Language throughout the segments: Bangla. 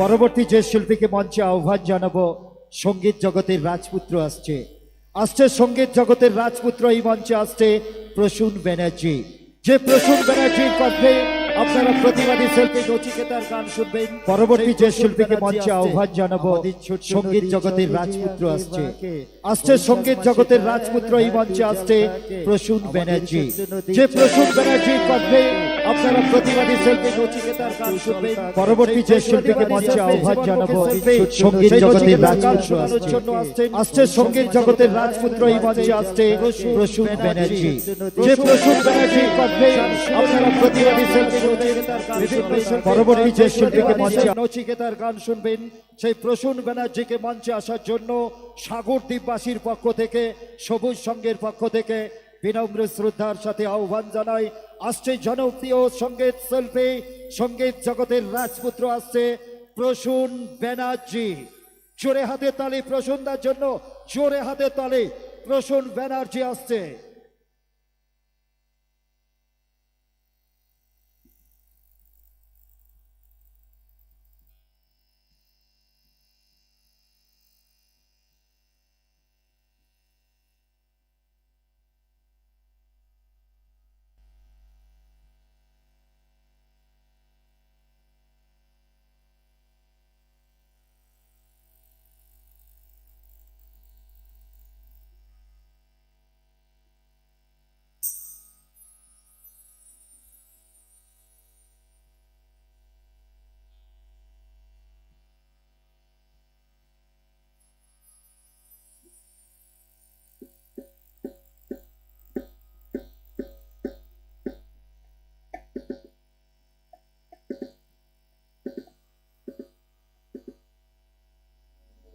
পরবর্তী যে শিল্পীকে মঞ্চে আহ্বান জানাব, সংগীত জগতের রাজপুত্র আসছে। আসছে সংগীত জগতের রাজপুত্র, এই মঞ্চে আসছে প্রসূন ব্যানার্জি। যে প্রসূন ব্যানার্জির কণ্ঠে আপনারা প্রতিবাদী শিল্পী নচিকেতার গান শুনবেন। পরবর্তী যে শিল্পীকে মঞ্চে আহ্বান জানাব, সংগীত জগতের রাজপুত্র আসছে। আসছে সংগীত জগতের রাজপুত্র, এই মঞ্চে আসছে প্রসূন ব্যানার্জি। যে প্রসূন ব্যানার্জির কণ্ঠে আপনারা প্রতিবাদী শিল্পী নচিকেতার গান শুনবেন পরবর্তী যে শিল্পীকে মঞ্চে আহ্বান জানাব সংগীত জগতের রাজপুত্র আসছে। আসছে সংগীত জগতের রাজপুত্র এই মঞ্চে আসছে প্রসূন ব্যানার্জি। যে প্রসূন ব্যানার্জির কণ্ঠে আপনারা প্রতিবাদী শিল্পী নচিকেতার গান পরবর্তী যে শিল্পীকে মঞ্চে নচিকেতার গান শুনবেন। সেই প্রসূন ব্যানার্জিকে মঞ্চে আসার জন্য সাগর দ্বীপবাসীর পক্ষ থেকে সবুজ সংঘের পক্ষ থেকে বিনম্র শ্রদ্ধার সাথে আহ্বান জানাই, আসছে জনপ্রিয় সংগীত শিল্পী, সংগীত জগতের রাজপুত্র আসছে প্রসূন ব্যানার্জি। জোরে হাতে তালে প্রসূনদার জন্য জোরে হাতে তালে প্রসূন ব্যানার্জি আসছে।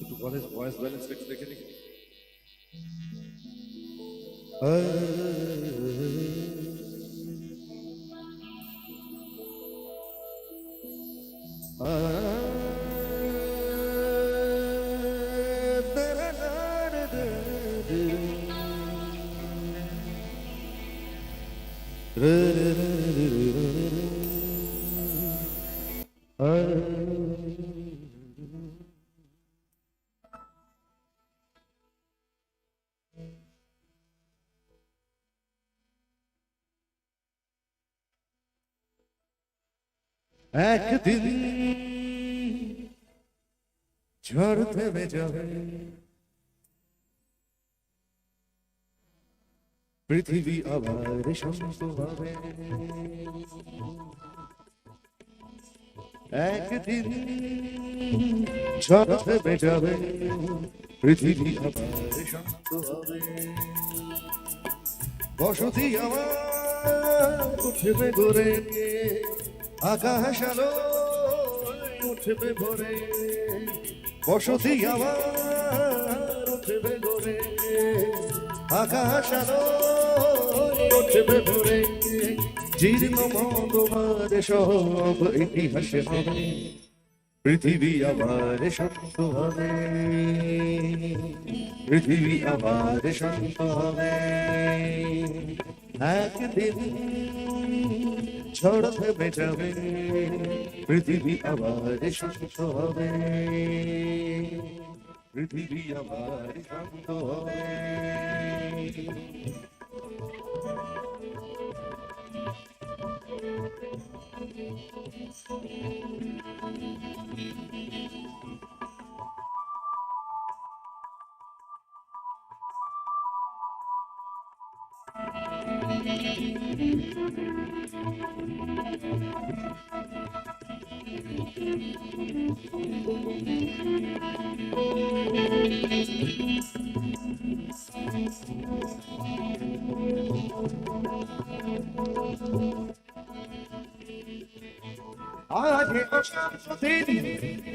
একটু ভয়েস ভয়েস ব্যালেন্স একটু দেখে দেখি একদিন ঝড় থেমে যাবে। পৃথিবী আবার শান্ত হবে। একদিন ঝড় থেমে যাবে। পৃথিবী আবার শান্ত হবে। বসতি আমার উঠবে গড়ে আকাশ আলো উঠবে ভরে, বসতি আমার উঠবে গড়ে আকাশ আলো উঠবে ভরে ইতিহাসে পৃথিবী আবার শান্ত হবে। পৃথিবী আবার শান্ত হবে। একদিন ঝড় থেমে যাবে পৃথিবী আবার শান্ত হবে পৃথিবী আবার শান্ত হবে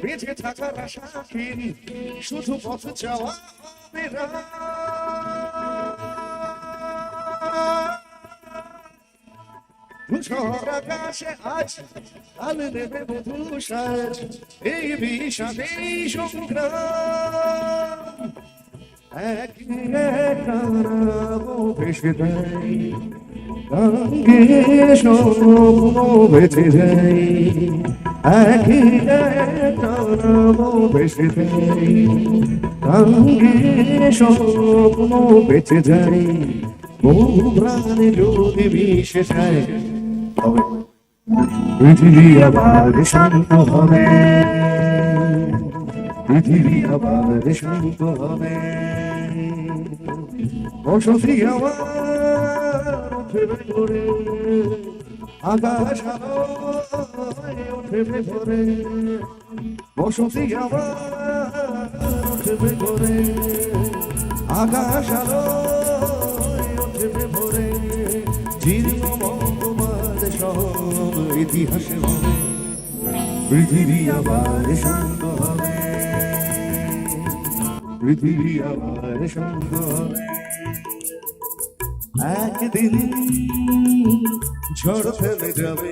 বেঁচে থাকার আশাহীন শুধু পথ যাওয়া ধূসর আকাশে আজ আলো নেবে এই বিষাদে সংগ্রাম এক ভেসে দেয় গঙ্গে স্বপ্ন বেঁচে যাই টানাবো বেঁচে যাই স্বপ্ন বেঁচে যাই বহু প্রাণে মিশে যায় তবে পৃথিবী আবার শান্ত হবে। পৃথিবী আবার শান্ত হবে। বসতি আমার উঠবে আকাশ উঠবে ভরে বসতি আমার উঠবে আকাশ আলোয় উঠবে ভরে সব ইতিহাসে হবে, পৃথিবী আবার শান্ত হবে। পৃথিবী আবার শান্ত হবে। একদিন ঝড় ফেলে যাবে,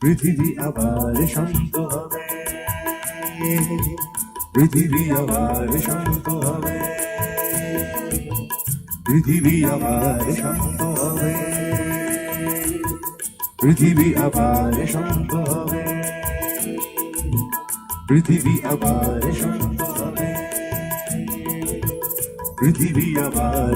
পৃথিবী আবার শান্ত হবে। পৃথিবী আবার শান্ত হবে। পৃথিবী আবার শান্ত হবে। পৃথিবী আবার পৃথিবী আবার পৃথিবী আবার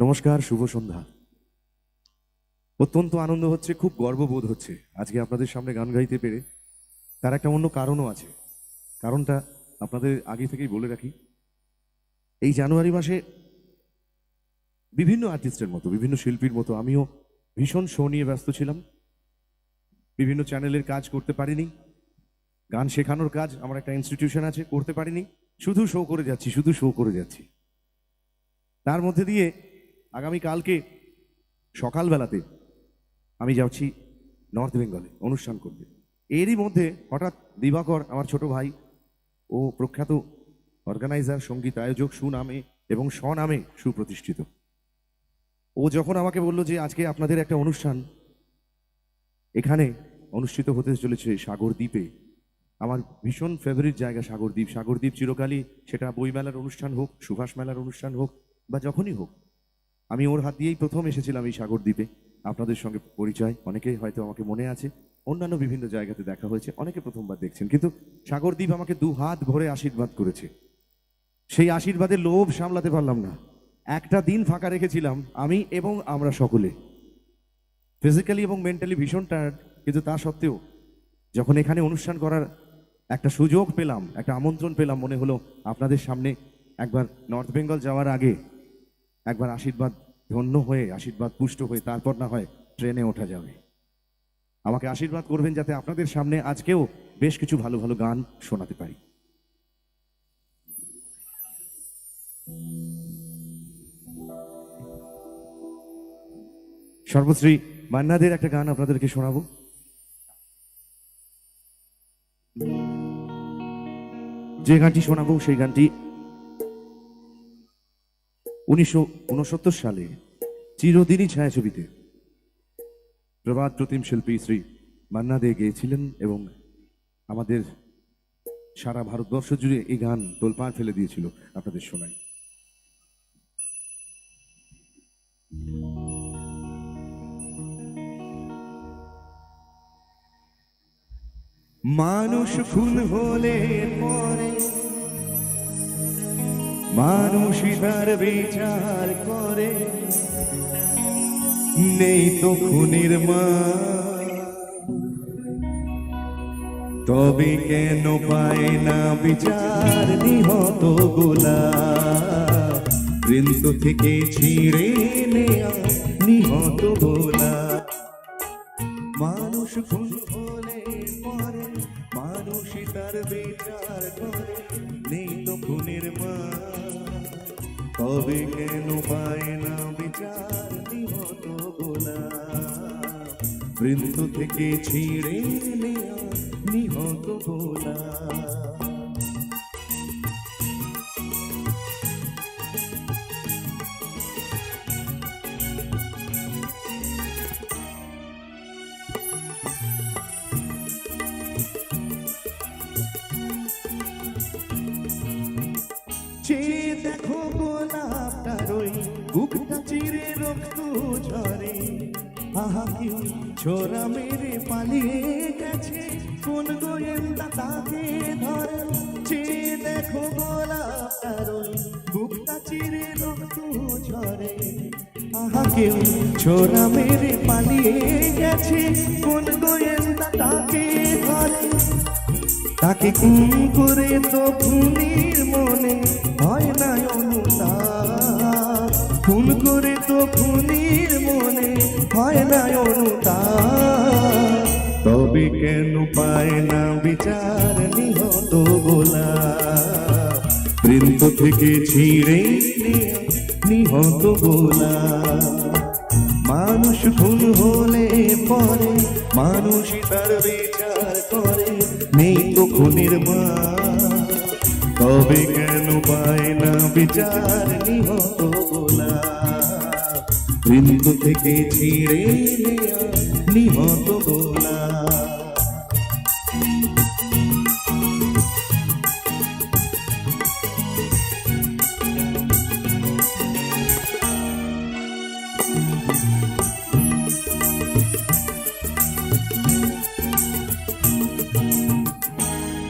নমস্কার, শুভ সন্ধ্যা। অত্যন্ত আনন্দ হচ্ছে, খুব গর্ববোধ হচ্ছে। আজকে আপনাদের সামনে গান গাইতে পেরে তার একটা অন্য কারণও আছে। কারণটা আপনাদের আগে থেকেই বলে রাখি। এই জানুয়ারি মাসে বিভিন্ন আর্টিস্টের মতো, বিভিন্ন শিল্পীর মতো আমিও ভীষণ শো নিয়ে ব্যস্ত ছিলাম। বিভিন্ন চ্যানেলের কাজ করতে পারিনি। গান শেখানোর কাজ আমার একটা ইনস্টিটিউশন আছে, করতে পারিনি। শুধু শো করে যাচ্ছি, শুধু শো করে যাচ্ছি। তার মধ্যে দিয়ে আগামী কালকে সকালবেলাতে আমি যাচ্ছি নর্থ বেঙ্গলে অনুষ্ঠান করতে। এরই মধ্যে হঠাৎ দিবাকর, আমার ছোট ভাই ও প্রখ্যাত অর্গানাইজার, সংগীত আয়োজক সুনামে এবং স্বনামে সুপ্রতিষ্ঠিত। ও যখন আমাকে বলল যে আজকে আপনাদের একটা অনুষ্ঠান, এখানে অনুষ্ঠিত হতে চলেছে সাগর দ্বীপে। আমার ভীষণ ফেভারিট জায়গা সাগরদ্বীপ সাগরদ্বীপ চিরকালই সেটা বইমেলার অনুষ্ঠান হোক, সুভাষ মেলার অনুষ্ঠান হোক বা যখনই হোক, আমি ওর হাত দিয়েই প্রথম এসেছিলাম এই সাগরদ্বীপে আপনাদের সঙ্গে পরিচয়, অনেকেই হয়তো আমাকে মনে আছে। অন্যান্য বিভিন্ন জায়গাতে দেখা হয়েছে, অনেকে প্রথমবার দেখছেন। কিন্তু সাগরদ্বীপ আমাকে দু হাত ভরে আশীর্বাদ করেছে। সেই আশীর্বাদের লোভ সামলাতে পারলাম না। একটা দিন ফাঁকা রেখেছিলাম আমি এবং আমরা সকলে। ফিজিক্যালি এবং মেন্টালি ভীষণ টায়ার্ড কিন্তু তা সত্ত্বেও যখন এখানে অনুষ্ঠান করার একটা সুযোগ পেলাম, একটা আমন্ত্রণ পেলাম, মনে হলো আপনাদের সামনে একবার নর্থ বেঙ্গল যাওয়ার আগে একবার আশীর্বাদ ধন্য হয়ে, আশীর্বাদ পুষ্ট হয়ে, তারপর না হয় ট্রেনে ওঠা যাবে। আমাকে আশীর্বাদ করবেন যাতে আপনাদের সামনে আজকেও বেশ কিছু ভালো ভালো গান শোনাতে পারি। সর্বশ্রী মান্নাদের একটা গান আপনাদেরকে শোনাবো। যে গানটি শোনাবো সেই গানটি উনিশশো উনসত্তর সালে চিরদিনই ছায়াছবিতে প্রবাদ প্রতিম শিল্পী শ্রী মান্না দে গেয়েছিলেন এবং আমাদের সারা ভারতবর্ষ জুড়ে এই গান তোলপাড় ফেলে দিয়েছিল আপনাদের শোনাই মানুষ খুন হলে পরে মানুষই তার বিচার করে। নেই তো খুনির মা। তবে কেন পায় না বিচার নিহত গোলা? বৃন্দ থেকে ছিঁড়ে নেয়া থেকে ছিঁড়ে নেয়া নিহত গোলা। চেয়ে দেখো গোলাপটার ওই বুকটা চিরে রক্ত ঝরে আহা কেউ ছোরা মেরে পালিয়ে গেছে। কোন গোয়েন্দা তাকে ধরে? চেয়ে দেখো গোলাপটার ওই বুকটা চিরে রক্ত ঝরে। আহা, কেউ ছোরা মেরে পালিয়ে গেছে। কোন গোয়েন্দা তাকে ধরে? তাকে খুন করে তো খুনির মনে হয় না অনুতাপ তবে কেন পায় না বিচার নিহত গোলা? বৃন্দ থেকে ছিঁড়ে নিহত গোলা। মানুষ খুন হলে পরে মানুষই তার বিচার করে, নেই তো খুনের মা তবে কেন পায় না বিচার নিহত গোলা? বৃন্দ থেকে ছিঁড়ে নিহত গোলা।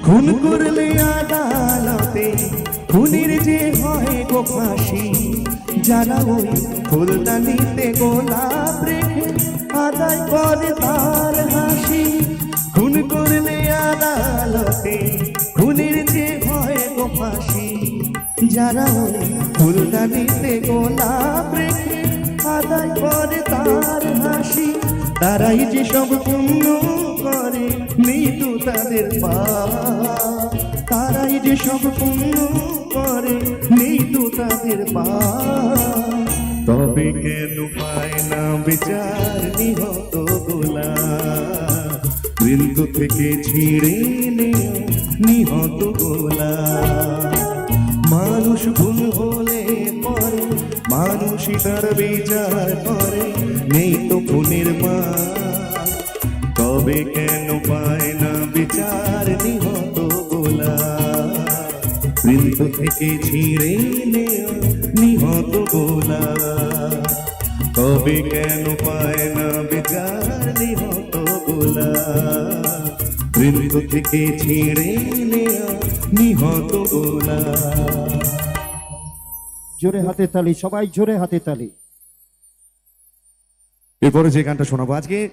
খুন করলে আদালতে খুনির যে হয় গো ফাঁসি যারা ওই ফুলদানিতে গোলাপ রেখে আদায় করে তার হাসি। খুন করলে আদালতে, খুনির যে হয় গো ফাঁসি। যারা ওই ফুলদানিতে গোলাপ রেখে আদায় করে তার হাসি। তারাই যে সব পুণ্য করে, মৃত্যু তাদের পা তারাই যে সব পুণ্য করে তাদের পা তবে কেন পায় না বিচার নিহত গোলা? বৃন্দ থেকে ছিঁড়ে নেয়া নিহত গোলা। মানুষ ভুল হলে পরে, মানুষই তার বিচার করে, নেই তো খুনের মা তবে কেন পায় না বিচার থেকে ছিঁড়ে নেয়া নিহত গোলা। তবে কেন পায় না বিচার নিহত গোলা? বৃন্দ থেকে ছিঁড়ে নেয়া নিহত গোলা। জোরে হাতে তালি সবাই জোরে হাতে তালি। এরপরে যে গানটা শোনাবো আজকে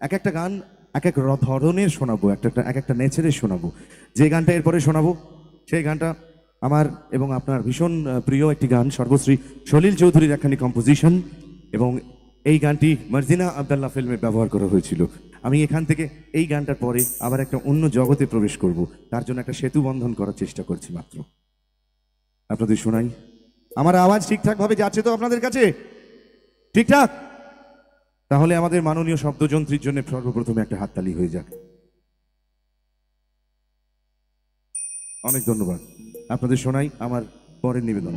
এক একটা গান এক এক ধরনের শোনাবো একটা একটা এক একটা নেচারের শোনাবো। যে গানটা এরপরে শোনাবো সেই গানটা আমার এবং আপনার ভীষণ প্রিয় একটি গান সর্বশ্রী সলিল চৌধুরীর একখানি কম্পোজিশন এবং এই গানটি মার্জিনা আবদাল্লাহ ফিল্মে ব্যবহার করা হয়েছিল। আমি এখান থেকে এই গানটার পরে আবার একটা অন্য জগতে প্রবেশ করব। তার জন্য একটা সেতু বন্ধন করার চেষ্টা করছি মাত্র। আপনাদের শোনাই। আমার আওয়াজ ঠিকঠাকভাবে যাচ্ছে তো আপনাদের কাছে? ঠিকঠাক? তাহলে আমাদের মাননীয় শব্দযন্ত্রীর জন্য সর্বপ্রথমে একটা হাততালি হয়ে যাক। অনেক ধন্যবাদ। আপনাদের শোনাই আমার পরের নিবেদন।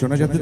শোনা যাচ্ছে?